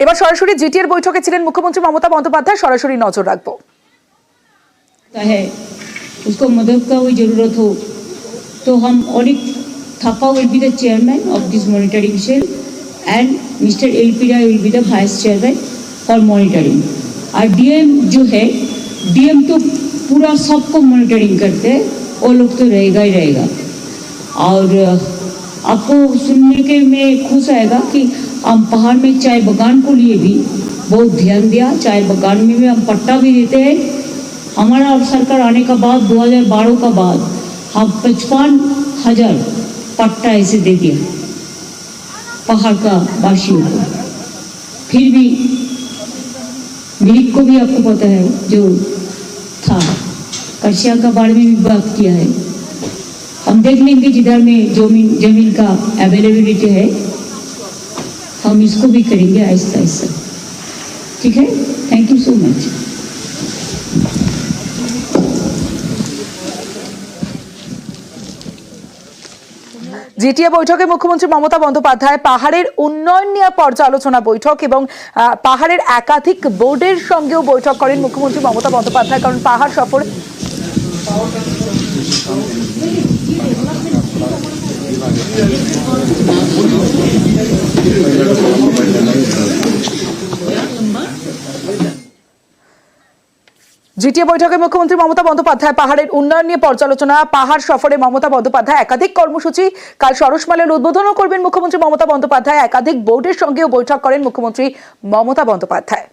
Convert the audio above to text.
এবার সরাসরি জিটিএর বৈঠকে ছিলেন মুখ্যমন্ত্রী মমতা বন্দ্যোপাধ্যায় সরাসরি নজর রাখবো होता है उसको मदद का कोई ज़रूरत हो तो हम audit Thapa will be the chairman of this monitoring cell and mister L P Rai will be the vice chairman for monitoring और डीएम जो है डीएम तो पूरा सबको मॉनिटरिंग करते हैं वो लोग तो रहेगा ही रहेगा और अ, आपको सुनने के में खुश आएगा कि हम पहाड़ में चाय बगान को लिए भी बहुत ध्यान दिया। चाय बगान में भी हम पट्टा भी देते हैं। हमारा सरकार आने का बाद 2012 का बाद, हम पचपन हज़ार पट्टा ऐसे दे दिया पहाड़ का वासियों को। फिर भी मिरिक को भी आपको पता है जो था, कशिया का बारे में भी बात किया है। हम देख लेंगे जिधर में ज़मीन ज़मीन का अवेलेबिलिटी है। हम इसको भी करेंगे आहिस्ता आहिस्ता ठीक है thank you so much GTA বৈঠকে মুখ্যমন্ত্রী মমতা বন্দ্যোপাধ্যায় পাহাড়ের উন্নয়ন নিয়ে পর্যালোচনা বৈঠক এবং আহ, পাহাড়ের একাধিক বোর্ডের সঙ্গেও বৈঠক করেন মুখ্যমন্ত্রী মমতা বন্দ্যোপাধ্যায় কারণ পাহাড় সফর জিটিএ বৈঠকে মুখ্যমন্ত্রী মমতা বন্দ্যোপাধ্যায় পাহাড়ের উন্নয়ন নিয়ে পর্যালোচনা, পাহাড় সফরে মমতা বন্দ্যোপাধ্যায় একাধিক কর্মসূচি, কাল সরসমালের উদ্বোধনও করবেন মুখ্যমন্ত্রী মমতা বন্দ্যোপাধ্যায়। একাধিক বোর্ডের সঙ্গেও বৈঠক করেন মুখ্যমন্ত্রী মমতা বন্দ্যোপাধ্যায়।